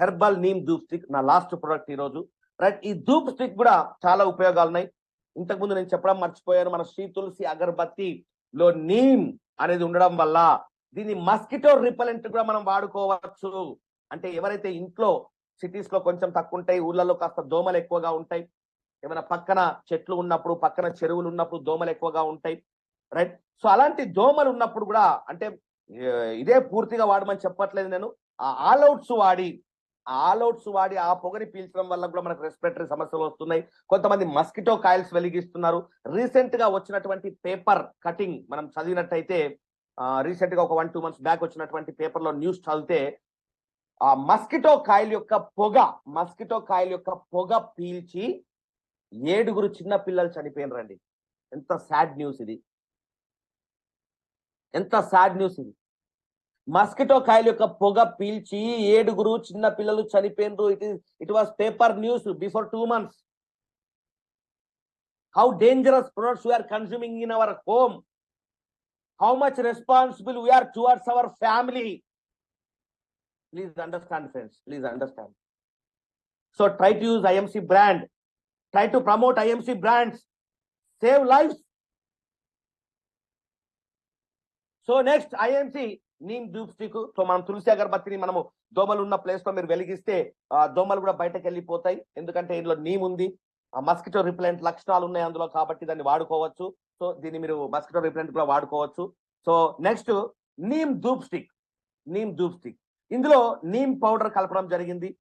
Herbal neem dhoop stick నా last product ఈ రోజు రైట్ ఈ ధూప్ స్టిక్ కూడా చాలా ఉపయోగాలు ఉన్నాయి ఇంతకు ముందు నేను చెప్పడం మర్చిపోయాను మన శ్రీ తులసి అగరబత్తి లో నీమ్ అనేది ఉండడం వల్ల దీన్ని మస్కిటో రిపలెంట్ కూడా మనం వాడుకోవచ్చు. అంటే ఎవరైతే ఇంట్లో సిటీస్లో కొంచెం తక్కువ ఉంటాయి ఊళ్ళలో కాస్త దోమలు ఎక్కువగా ఉంటాయి ఏమైనా పక్కన చెట్లు ఉన్నప్పుడు పక్కన చెరువులు ఉన్నప్పుడు దోమలు ఎక్కువగా ఉంటాయి. రైట్ సో అలాంటి దోమలు ఉన్నప్పుడు కూడా అంటే ఇదే పూర్తిగా వాడమని చెప్పట్లేదు నేను. ఆ ఆల్అవుట్స్ వాడి ఆల్అవుట్స్ వాడి ఆ పొగని పీల్చడం వల్ల కూడా మనకు రెస్పిరేటరీ సమస్యలు వస్తున్నాయి. కొంతమంది మస్కిటో కాయిల్స్ వెలిగిస్తున్నారు. రీసెంట్గా వచ్చినటువంటి పేపర్ కటింగ్ మనం చదివినట్టయితే రీసెంట్గా ఒక వన్ టూ మంత్స్ బ్యాక్ వచ్చినటువంటి పేపర్లో న్యూస్ చదివితే ఆ మస్కిటో కాయిల్ యొక్క పొగ మస్కిటో కాయిల్ యొక్క పొగ పీల్చి ఏడుగురు చిన్న పిల్లలు చనిపోయినరండి. ఎంత సాడ్ న్యూస్ ఇది. ఎంత సాడ్ న్యూస్ ఇది. మస్కిటో కాయల యొక్క పొగ పీల్చి ఏడుగురు చిన్న పిల్లలు చనిపోయినరు. It it was paper news before two months how dangerous products we are consuming in our home how much responsible we are towards our family please understand friends please understand so try to use IMC brand try to promote IMC brands save life so next IMC neem dhoop stick so మనం తులసి అగరబత్తిని మనము దోమలు ఉన్న ప్లేస్లో మీరు వెలిగిస్తే ఆ దోమలు కూడా బయటకు వెళ్ళిపోతాయి. ఎందుకంటే ఇందులో నీమ్ ఉంది. మస్కిటో రిప్లెంట్ లక్షణాలు ఉన్నాయి అందులో కాబట్టి దాన్ని వాడుకోవచ్చు. సో దీన్ని మీరు మస్కిటో రిప్లెంట్ కూడా వాడుకోవచ్చు. So next neem dhoop stick. Neem dhoop stick. ఇందులో నీమ్ పౌడర్ కలపడం జరిగింది.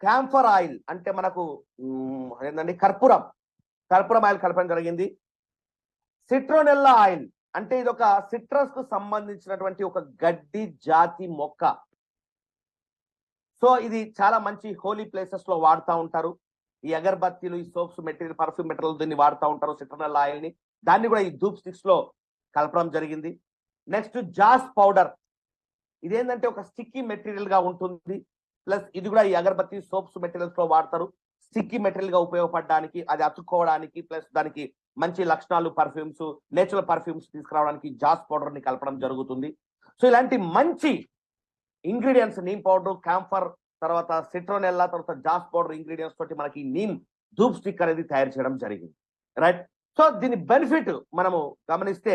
క్యాంఫర్ ఆయిల్ అంటే మనకు ఏంటండి కర్పూరం. కర్పూరం ఆయిల్ కలపడం జరిగింది. Citronella oil. అంటే ఇది ఒక సిట్రస్కు సంబంధించినటువంటి ఒక గడ్డి జాతి మొక్క. సో ఇది చాలా మంచి హోలీ ప్లేసెస్లో వాడుతూ ఉంటారు. ఈ అగర్బత్తీలు ఈ సోప్స్ మెటీరియల్ పర్ఫ్యూమ్ మెటీరియల్ దీన్ని వాడుతూ ఉంటారు సిట్రనల్ ఆయిల్ని దాన్ని కూడా ఈ ధూప్ స్టిక్స్లో కలపడం జరిగింది. Next joss powder. ఇదేంటంటే ఒక స్టిక్కీ మెటీరియల్గా ఉంటుంది. ప్లస్ ఇది కూడా ఈ అగరబత్తి సోప్స్ మెటీరియల్స్లో వాడతారు. స్టిక్కీ మెటీరియల్గా ఉపయోగపడడానికి అది అతుక్కోవడానికి ప్లస్ దానికి మంచి లక్షణాలు పర్ఫ్యూమ్స్ నేచురల్ పర్ఫ్యూమ్స్ తీసుకురావడానికి జాస్ పౌడర్ని కలపడం జరుగుతుంది. సో ఇలాంటి మంచి ఇంగ్రీడియంట్స్ నీమ్ పౌడర్ క్యాంఫర్ తర్వాత సిట్రోనెల్లా తర్వాత జాస్ పౌడర్ ఇంగ్రీడియంట్స్ తోటి మనకి నీమ్ ధూప్ స్టిక్ అనేది తయారు చేయడం జరిగింది. రైట్ సో దీని బెనిఫిట్ మనము గమనిస్తే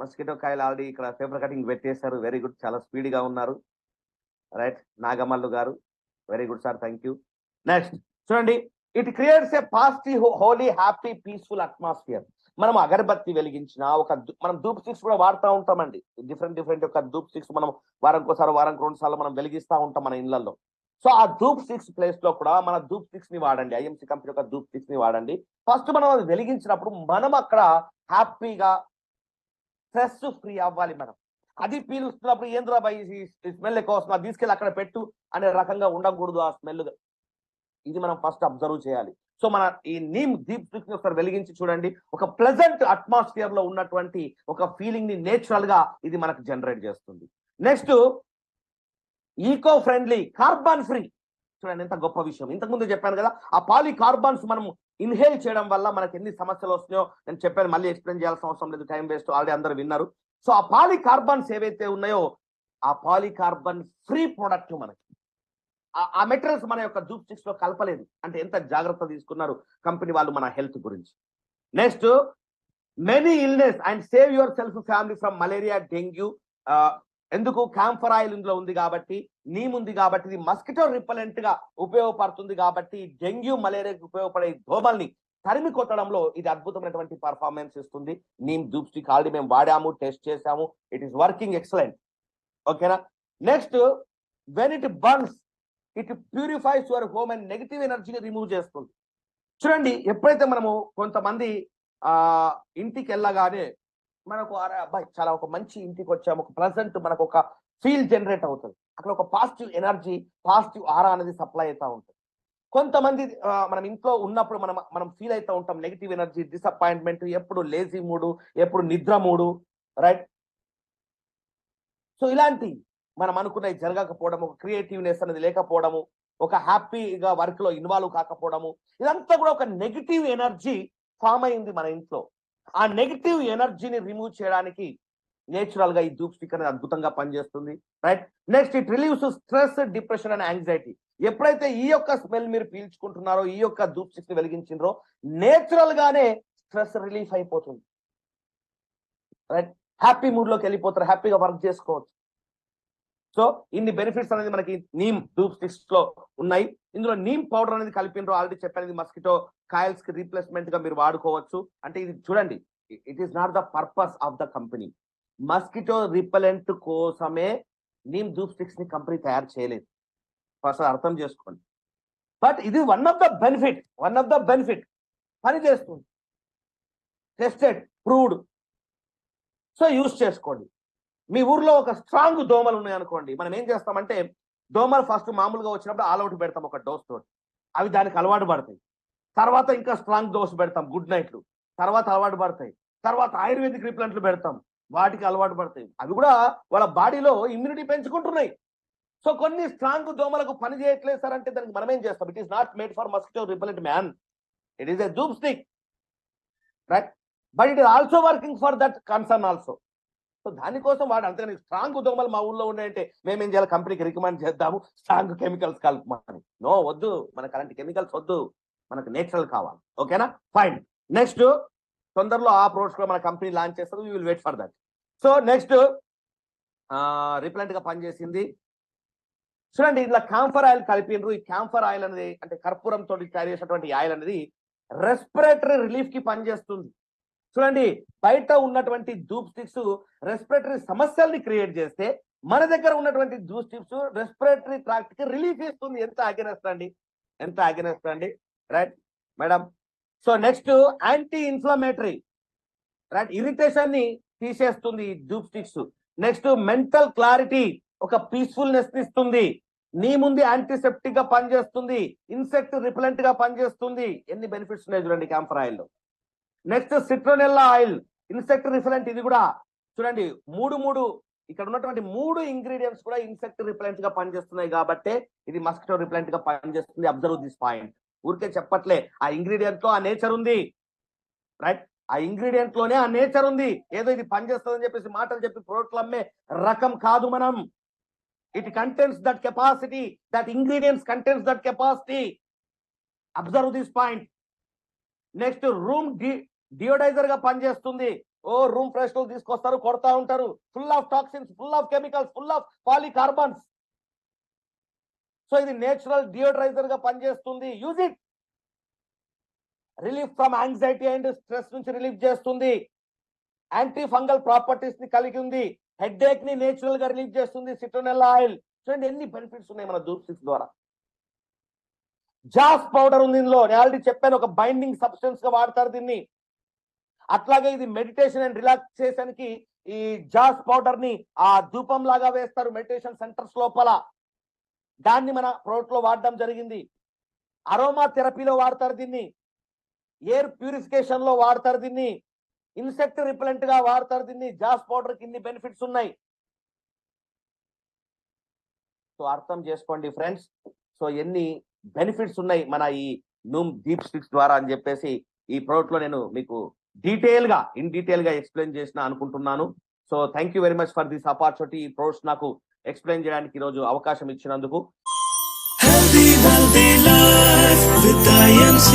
మస్కిటో కాయలు ఆల్రెడీ ఇక్కడ పేపర్ కటింగ్ పెట్టేశారు. వెరీ గుడ్ చాలా స్పీడ్గా ఉన్నారు. రైట్ నాగమల్లు గారు. Very good sir thank you next చూడండి. It creates a positive holy happy peaceful atmosphere మనం అగరబత్తి వెలిగించిన ఒక మనం ధూప్ స్టిక్స్ కూడా వాడుతూ ఉంటామండి. డిఫరెంట్ డిఫరెంట్ ఒక ధూప్ స్టిక్స్ మనం వారంకోసారి వారం రెండు సార్లు మనం వెలిగిస్తూ ఉంటాం మన ఇళ్ళలో సో ఆ ధూప్ స్టిక్స్ ప్లేస్లో కూడా మన ధూప్ స్టిక్స్ని వాడండి. ఐఎంసీ కంపెనీ యొక్క ధూప్ స్టిక్స్ని వాడండి. ఫస్ట్ మనం అది వెలిగించినప్పుడు మనం అక్కడ హ్యాపీగా స్ట్రెస్ ఫ్రీ అవ్వాలి మనం. అది పీలుస్తున్నప్పుడు ఏంద్రా బై స్మెల్ ఎక్కువ వస్తుంది తీసుకెళ్ళి అక్కడ పెట్టు అనే రకంగా ఉండకూడదు ఆ స్మెల్ ఇది మనం ఫస్ట్ అబ్జర్వ్ చేయాలి. సో మన ఈ నీమ్ దీప్ స్టిక్ని ఒకసారి వెలిగించి చూడండి. ఒక ప్లెజెంట్ అట్మాస్ఫియర్లో ఉన్నటువంటి ఒక ఫీలింగ్ని నేచురల్గా ఇది మనకు జనరేట్ చేస్తుంది. Next eco friendly carbon free చూడండి ఎంత గొప్ప విషయం. ఇంతకు ముందు చెప్పాను కదా ఆ పాలీ కార్బన్స్ మనం ఇన్హేల్ చేయడం వల్ల మనకి ఎన్ని సమస్యలు వస్తున్నాయో నేను చెప్పాను మళ్ళీ ఎక్స్ప్లెయిన్ చేయాల్సిన అవసరం లేదు టైం వేస్ట్ ఆల్రెడీ అందరు విన్నారు. సో ఆ పాలీ కార్బన్స్ ఏవైతే ఉన్నాయో ఆ పాలీ కార్బన్ ఫ్రీ ప్రొడక్ట్ మనకి. ఆ- మెటీరియల్స్ మన యొక్క జూప్ స్టిక్స్లో కలపలేదు. అంటే ఎంత జాగ్రత్త తీసుకున్నారు కంపెనీ వాళ్ళు మన హెల్త్ గురించి. Next many illness and save yourself family from malaria dengue ఎందుకు? క్యాంఫర్ ఆయిల్ ఇందులో ఉంది కాబట్టి నీమ్ ఉంది కాబట్టి ఇది మస్కిటో రిపలెంట్గా ఉపయోగపడుతుంది కాబట్టి డెంగ్యూ మలేరియాకి ఉపయోగపడే దోమల్ని తరిమి కొట్టడంలో ఇది అద్భుతమైనటువంటి పర్ఫార్మెన్స్ ఇస్తుంది. నీమ్ ధూప్ స్టిక్ ఆల్రెడీ మేము వాడాము టెస్ట్ చేసాము ఇట్ ఈస్ వర్కింగ్ ఎక్సలెంట్ ఓకేనా next when it burns it purifies your home and negative ఎనర్జీని రిమూవ్ చేస్తుంది. చూడండి ఎప్పుడైతే మనము కొంతమంది ఆ ఇంటికి వెళ్ళగానే మనకు అరే అబ్బాయి చాలా ఒక మంచి ఇంటికి వచ్చాము ఒక ప్రజెంట్ మనకు ఒక ఫీల్ జనరేట్ అవుతుంది. అక్కడ ఒక పాజిటివ్ ఎనర్జీ పాజిటివ్ ఆరా అనేది సప్లై అవుతా ఉంటుంది. కొంతమంది మనం ఇంట్లో ఉన్నప్పుడు మనం మనం ఫీల్ అవుతూ ఉంటాం నెగిటివ్ ఎనర్జీ డిసప్పాయింట్మెంట్ ఎప్పుడు లేజీ మూడు ఎప్పుడు నిద్ర మూడు రైట్ సో ఇలాంటి మనం అనుకున్నవి జరగకపోవడం ఒక క్రియేటివ్నెస్ అనేది లేకపోవడము ఒక హ్యాపీగా వర్క్లో ఇన్వాల్వ్ కాకపోవడము ఇదంతా కూడా ఒక నెగిటివ్ ఎనర్జీ ఫామ్ అయింది మన ఇంట్లో. ఆ నెగిటివ్ ఎనర్జీని రిమూవ్ చేయడానికి నేచురల్గా ఈ ధూప్ స్టిక్ అనేది అద్భుతంగా పనిచేస్తుంది right next it relieves stress depression and anxiety ఎప్పుడైతే ఈ యొక్క స్మెల్ మీరు పీల్చుకుంటున్నారో ఈ యొక్క ధూప్ స్టిక్స్ని వెలిగించినరో నేచురల్ గానే స్ట్రెస్ రిలీఫ్ అయిపోతుంది. రైట్ హ్యాపీ మూడ్లోకి వెళ్ళిపోతారు హ్యాపీగా వర్క్ చేసుకోవచ్చు. సో ఇన్ని బెనిఫిట్స్ అనేది మనకి నీమ్ ధూప్ స్టిక్స్లో ఉన్నాయి. ఇందులో నీమ్ పౌడర్ అనేది కలిపినరు ఆల్రెడీ చెప్పాను ఇది మస్కిటో కాయల్స్కి రీప్లేస్మెంట్గా మీరు వాడుకోవచ్చు. అంటే ఇది చూడండి it is not the purpose of the company mosquito repellent కోసమే నీమ్ ధూప్ స్టిక్స్ని కంపెనీ తయారు చేయలేదు. ఫస్ట్ అర్థం చేసుకోండి. బట్ ఇది one of the benefit one of the benefit పని చేస్తుంది. టెస్టెడ్ ప్రూవ్డ్ సో యూస్ చేసుకోండి. మీ ఊర్లో ఒక స్ట్రాంగ్ దోమలు ఉన్నాయనుకోండి మనం ఏం చేస్తామంటే దోమలు ఫస్ట్ మామూలుగా వచ్చినప్పుడు ఆల్ అవుట్ పెడతాం ఒక డోస్ తోటి. అవి దానికి అలవాటు పడతాయి. తర్వాత ఇంకా స్ట్రాంగ్ డోస్ పెడతాం గుడ్ నైట్లు. తర్వాత అలవాటు పడతాయి. తర్వాత ఆయుర్వేదిక్ రిప్లెంట్లు పెడతాం వాటికి అలవాటు పడతాయి. అవి కూడా వాళ్ళ బాడీలో ఇమ్యూనిటీ పెంచుకుంటున్నాయి. సో కొన్ని స్ట్రాంగ్ దోమలకు పని చేయట్లేదు సార్ అంటే దానికి మనం ఏం చేస్తాం? It is not made for mosquito repellent man it is a Zoom stick right but it is also working for that concern also so దానికోసం వాడు అంతేగాని స్ట్రాంగ్ దోమలు మా ఊళ్ళో ఉన్నాయంటే మేమేం చేయాలి? కంపెనీకి రికమెండ్ చేద్దాము. స్ట్రాంగ్ కెమికల్స్ కలుపుమని నో వద్దు. మనకు అలాంటి కెమికల్స్ వద్దు. మనకు నేచురల్ కావాలి. ఓకేనా? ఫైన్ నెక్స్ట్ తొందరలో ఆ ప్రోడక్ట్స్ కూడా మన కంపెనీ లాంచ్ చేస్తారు we will wait for that so next రిప్లెంట్గా పనిచేసింది. చూడండి ఇట్లా క్యాంఫర్ ఆయిల్ కలిపినరు. ఈ క్యాంఫర్ ఆయిల్ అనేది అంటే కర్పూరం తోటి తయారు చేసినటువంటి ఆయిల్ అనేది రెస్పిరేటరీ రిలీఫ్కి పనిచేస్తుంది. చూడండి బయట ఉన్నటువంటి జూప్ స్టిక్స్ రెస్పిరేటరీ సమస్యల్ని క్రియేట్ చేస్తే మన దగ్గర ఉన్నటువంటి జూప్ స్టిక్స్ రెస్పిరేటరీ ట్రాక్ట్కి రిలీఫ్ ఇస్తుంది. ఎంత అగెనెస్ట్ అండి? ఎంత అగెనెస్ట్ అండి? Right madam so next anti inflammatory right ఇరిటేషన్ని తీసేస్తుంది ఈ స్టిక్స్. నెక్స్ట్ మెంటల్ క్లారిటీ ఒక పీస్ఫుల్నెస్ ఇస్తుంది. నీ ముందు యాంటీసెప్టిక్గా పనిచేస్తుంది. ఇన్సెక్ట్ రిపెలెంట్గా పనిచేస్తుంది. ఎన్ని బెనిఫిట్స్ ఉన్నాయి చూడండి క్యాంఫర్ ఆయిల్లో next citronella oil. Insect repellent ఇది కూడా. చూడండి మూడు మూడు ఇక్కడ ఉన్నటువంటి మూడు ఇంగ్రీడియంట్స్ కూడా ఇన్సెక్ట్ రిపెలెంట్గా పనిచేస్తున్నాయి కాబట్టి ఇది మస్కిటో రిపెలెంట్గా పనిచేస్తుంది. Observe this point. ఊరికే చెప్పట్లే ఆ ఇంగ్రీడియంట్లో ఆ నేచర్ ఉంది. రైట్? ఆ ఇంగ్రీడియంట్లోనే ఆ నేచర్ ఉంది. ఏదో ఇది పనిచేస్తుందని చెప్పేసి మాటలు చెప్పి ప్రోడక్ట్లు అమ్మే రకం కాదు మనం. It contents that capacity that ingredients contents that capacity. Observe this point. Next room డియోడైజర్గా పనిచేస్తుంది. ఓ రూమ్ ఫ్రెష్ తీసుకొస్తారు కొడతా ఉంటారు. Full of toxins full of chemicals full of polycarbons so ఇది నేచురల్ డియోడ్రైజర్గా పనిచేస్తుంది. Use it relief from anxiety and stress నుంచి relief చేస్తుంది. యాంటీ ఫంగల్ ప్రాపర్టీస్ని కలిగి ఉంది. హెడ్ ఏక్ని నేచురల్గా రిలీఫ్ చేస్తుంది. సిట్రోనెల్ ఆయిల్ చూడండి ఎన్ని బెనిఫిట్స్ ఉన్నాయి మన దూర్సిక్స్ ద్వారా. జాస్ పౌడర్ ఉంది ఇందులో. నేను ఆల్రెడీ చెప్పాను ఒక బైండింగ్ సబ్స్టెన్స్గా వాడతారు దీన్ని. అట్లాగే ఇది మెడిటేషన్ అండ్ రిలాక్సేషన్కి ఈ జాస్ పౌడర్ని ఆ ధూపం లాగా వేస్తారు మెడిటేషన్ సెంటర్స్ లోపల. దాన్ని మన ప్రోడక్ట్లో వాడడం జరిగింది. అరోమా థెరపీలో వాడతారు దీన్ని. ఎయిర్ ప్యూరిఫికేషన్లో వాడతారు దీన్ని. ఇన్సెక్ట్ రిపెలెంట్గా వాడతారు దీన్ని. జాస్ పౌడర్కి ఇన్ని బెనిఫిట్స్ ఉన్నాయి. సో అర్థం చేసుకోండి ఫ్రెండ్స్. సో ఎన్ని బెనిఫిట్స్ ఉన్నాయి మన ఈ నూమ్ డీప్ స్టిక్స్ ద్వారా అని చెప్పేసి ఈ ప్రోడక్ట్లో నేను మీకు డీటెయిల్గా ఇన్ డీటెయిల్గా ఎక్స్ప్లెయిన్ చేసిన అనుకుంటున్నాను. So thank you very much for this opportunity. ఈ ప్రోడక్ట్స్ నాకు ఎక్స్ప్లెయిన్ చేయడానికి ఈ రోజు అవకాశం ఇచ్చినందుకు. Healthy, healthy life with IMC.